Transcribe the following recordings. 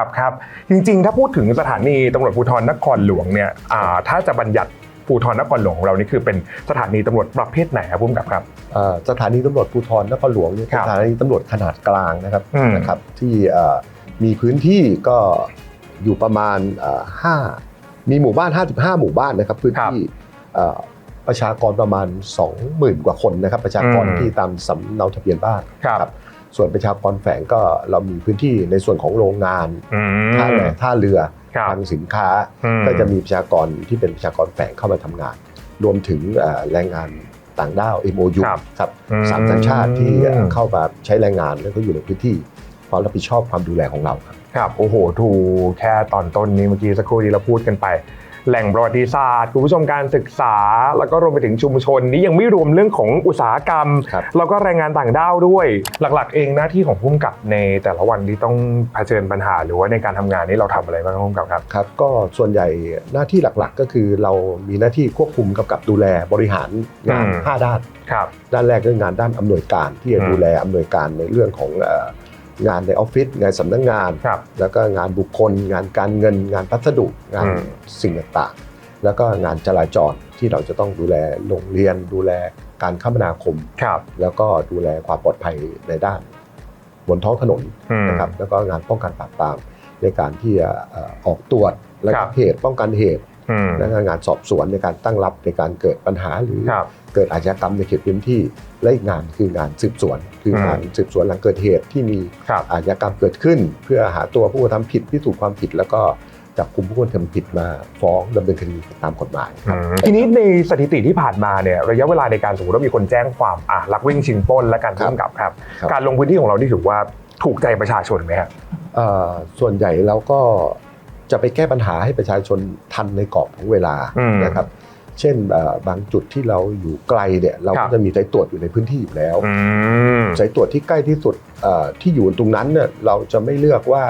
กับครับจริงๆ ถ้าพูดถึงสถานีตำรวจภูธรนครหลวงเนี่ยอ่าถ้าจะบัญญัติภูธรนครหลวงของเรานี่คือเป็นสถานีตำรวจประเภทไหนครับพุ่มกับครับเอ่อสถานีตำรวจภูธรนครหลวงเนี่ยครัเป็นบสถานีตำรวจขนาดกลางนะครับอืมนะครับที่เอ่อมีพื้นที่ก็อยู่ประมาณเอ่อห้ามีหมู่บ้าน 55 หมู่บ้านนะครับพื้นที่เอ่อประชากรประมาณ 20,000 กว่าคนนะครับ ประชากรที่ตามสำเนาทะเบียนบ้านครับ ส่วนประชากรแฝงก็เรามีพื้นที่ในส่วนของโรงงานอืมท่าแพท่าเรือครับคลังสินค้าอืมก็จะมีประชากรที่เป็นประชากรแฝงเข้ามาทำงาน รวมถึงเอ่อแรงงานต่างด้าว MOU ครับครับอืมสามสัญชาติที่เอ่อเข้ามาใช้แรงงานแล้วก็อยู่ในพื้นที่ความรับผิดชอบความดูแลของเราครับครับโอ้โหถูกแค่ตอนต้นนี้เมื่อกี้สักครู่ที่เราพูดกันไป แหล่งประวัติศาสตร์คุณผู้ชมการศึกษา แล้วก็รวมไปถึงชุมชน นี้ยังไม่รวมเรื่องของอุตสาหกรรมครับแล้วก็แรงงานต่างด้าวด้วย หลักๆ เองหน้าที่ของผู้กำกับในแต่ละวันที่ต้องเผชิญปัญหา หรือว่าในการทำงานนี้เราทำอะไรบ้างครับผู้กำกับครับครับ ก็ส่วนใหญ่หน้าที่หลักๆ ก็คือเรามีหน้าที่ควบคุมกำกับดูแลบริหารงานอืม5ด้านครับด้านแรกก็คืองานด้านอำนวยการที่จะอืมดูแลอำนวยการในเรื่องของเอ่อ งานในออฟฟิศงานสำนักงานครับแล้วก็งานบุคคล งานการเงิน งานพัสดุงานอืมสิ่งต่างๆ แล้วก็งานจราจรที่เราจะต้องดูแลโรงเรียน ดูแลการคมนาคมครับแล้วก็ดูแลความปลอดภัยในด้านบนท้องถนนอืมนะครับแล้วก็งานป้องกันปราบปรามในการที่จะเอ่อออกตรวจและครัก็บเหตุป้องกันเหตุอืม และก็งานสอบสวนในการตั้งรับในการเกิดปัญหาหรือครับเกิดอาชญากรรมในเขตพื้นที่ และอีกงานคืองานสืบสวน คือมงานสืบสวนหลังเกิดเหตุที่มีครับอาชญากรรมเกิดขึ้น เพื่อหาตัวผู้กระทำผิดพิสูจน์ความผิดแล้วก็จับกลุ่มผู้กระทำผิดมาฟ้องดำเนินคดีตามกฎหมายครับทีนี้ในสถิติที่ผ่านมาเนี่ยระยะเวลาในการสมมติว่ามีคนแจ้งความอะลักวิ่งชิงปล้นและการครับพุ่มกับครับครับ การลงพื้นที่ของเราที่ถือว่าถูกใจประชาชนไหมครับเอ่อส่วนใหญ่เราก็ จะไปแก้ปัญหาให้ประชาชนทันในกรอบของเวลาอืมนะครับ เช่นเอ่อบางจุดที่เราอยู่ไกลเนี่ยเราครัก็บจะมีสายตรวจอยู่ในพื้นที่อยู่แล้วอืมสายตรวจที่ใกล้ที่สุดเอ่อที่อยู่ตรงนั้นเนี่ยเราจะไม่เลือกว่า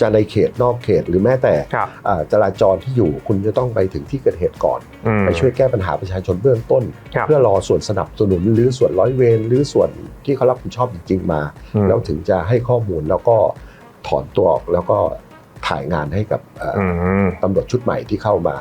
จะในเขตนอกเขตหรือแม้แต่ครับเอ่อจราจรที่อยู่คุณจะต้องไปถึงที่เกิดเหตุก่อนอืมไปช่วยแก้ปัญหาประชาชนเบื้องต้นครับเพื่อรอส่วนสนับสนุนหรือส่วนร้อยเวรหรือส่วนที่เขารับผิดชอบจริงๆมาอืมแล้วถึงจะให้ข้อมูลแล้วก็ถอนตัวออกแล้วก็ ถ่ายงานให้กับเอ่อออืมตำรวจชุดใหม่ที่เข้ามา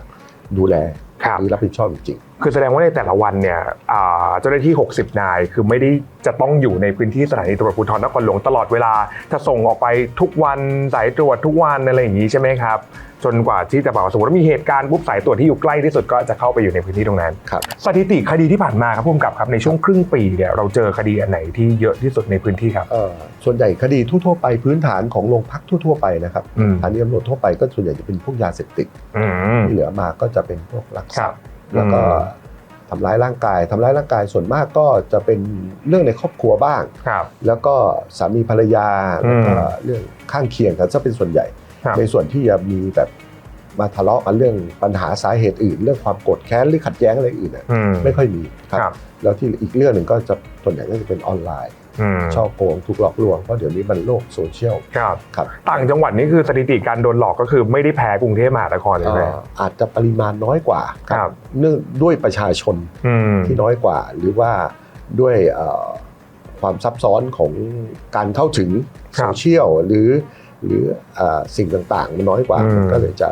ดูแลครับหรือรับผิดชอบจริง คือแสดงว่าในแต่ละวันเนี่ยอ่าเจ้าหน้าที่ 60 นาย คือไม่ได้จะต้องอยู่ในพื้นที่สถานีตำรวจภูธรนครหลวงตลอดเวลา จะส่งออกไปทุกวันสายตรวจทุกวันอะไรอย่างนี้ใช่ไหมครับ จนกว่าที่จะแบบว่าสมมติว่ามีเหตุการณ์ปุ๊บสายตรวจที่อยู่ใกล้ที่สุดก็จะเข้าไปอยู่ในพื้นที่ตรงนั้นๆครับสถิติคดีที่ผ่านมาครับพุ่มกับครับในช่วงครึ่งปีเนี่ยเราเจอคดีอันไหนที่เยอะที่สุดในพื้นที่ครับเอ่อส่วนใหญ่คดีทั่วๆไปพื้นฐานของโรงพักทั่ว ๆ ไปนะครับอืมสถานีตำรวจทั่วไปก็ส่วนใหญ่จะเป็นพวกยาเสพติดอืมที่เหลือมาก็จะเป็นพวกลักทรัพย์ครับ แล้วก็อืมทำร้ายร่างกายทำร้ายร่างกายส่วนมากก็จะเป็นเรื่องในครอบครัวบ้างครับแล้วก็สามีภรรยาอืแล้วมก็เรื่องข้างเคียงกันซะเป็นส่วนใหญ่ครับในส่วนที่จะมีแบบมาทะเลาะกันเรื่องปัญหาสาเหตุอื่น เรื่องความโกรธแค้นหรือขัดแย้งอะไรอื่นน่ะอืมไม่ค่อยมีคครัรับ แล้วที่อีกเรื่องหนึ่งก็จะส่วนใหญ่ก็จะเป็นออนไลน์อืม ช่อโกงถูกหลอกลวงเพราะเดี๋ยวนี้มันโลกโซเชียลครับครับ ต่างจังหวัดนี่คือสถิติการโดนหลอกก็คือไม่ได้แพ้กรุงเทพมหานครเลยเอ่ไหมออาจจะปริมาณน้อยกว่าครับเนื่องด้วยประชาชนอืมที่น้อยกว่า หรือว่าด้วยเอ่อความซับซ้อนของการเข้าถึงครัโซบเชียลหรือหรือเอ่อสิ่งต่างๆมันน้อยกว่าอืมมันก็เลยจะ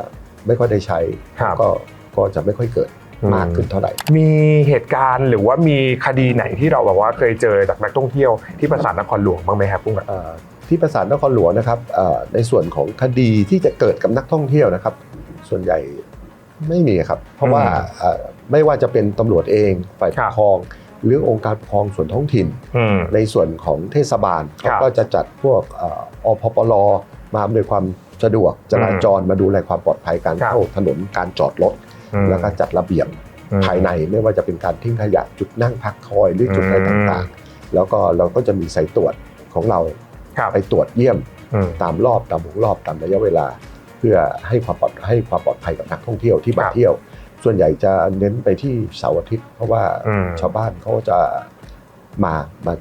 ไม่ค่อยได้ใช้ครับก็ก็จะไม่ค่อยเกิดอื มมากขึ้นเท่าไหร่ มีเหตุการณ์หรือว่ามีคดีไหนที่เราแบบว่าเคยเจอจากนักท่องเที่ยวที่ประสาทนครหลวงบ้างไหมครับพุ่งกับเอ่อที่ประสานนครหลวงนะครับเอ่อในส่วนของคดีที่จะเกิดกับนักท่องเที่ยวนะครับ ส่วนใหญ่ไม่มีครับ เพราะว่าเอ่อไม่ว่าจะเป็นตำรวจเองฝ่ายปกครองหรือองค์การปกครองส่วนท้องถิ่นอืมในส่วนของเทศบาลครัเขาบก็จะจัดพวกเอ่ออพปลมาอำนวยความสะดวกจราจรมาดูแลความปลอดภัยการครับเข้าถนนการจอดรถอืม แล้วก็จัดระเบียบอืมภายในไม่ว่าจะเป็นการทิ้งขยะจุดนั่งพักคอยหรือจุดอะไรอืมต่างๆ แล้วก็เราก็จะมีสายตรวจของเราครับไปตรวจเยี่ยมอืมตามรอบตามวงรอบตามระยะเวลา เพื่อให้ความปลอดให้ความปลอดภัยกับนักท่องเที่ยวที่มาครับเที่ยว ส่วนใหญ่จะเน้นไปที่เสาร์อาทิตย์เพราะว่าอืมชาวบ้านเขาจะมามา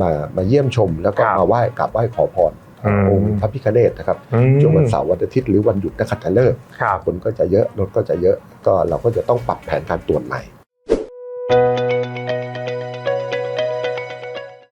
มามาเยี่ยมชมแล้วก็ครับมาไหว้กราบไหว้ขอพร อืมองค์พระพิฆเนศนะครับอืมช่วงวันเสาร์วันอาทิตย์หรือวันหยุดนักขัตฤกษ์ครับคนก็จะเยอะรถก็จะเยอะก็เราก็จะต้องปรับแผนการตรวจใหม่